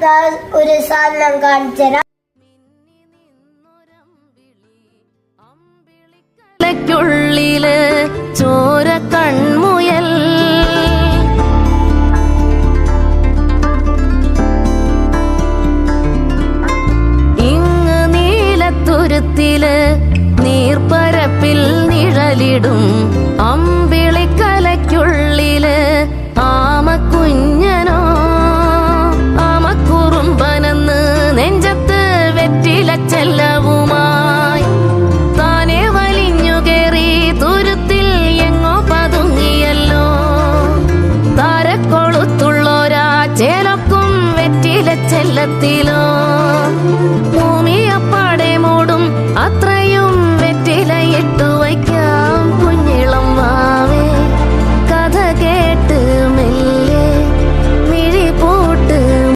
ഒരു സാധനം കാണിച്ചു തരാം ുള്ളിൽ ചോര കൺമുയൽ ഇങ്ങ് നീലത്തുരുത്തിൽ നീർപ്പരപ്പിൽ നിഴലിടും അമ്പിളിക്കലയ്ക്കുള്ളിൽ தேனக்கும் வெற்றில செல்லத்திலும்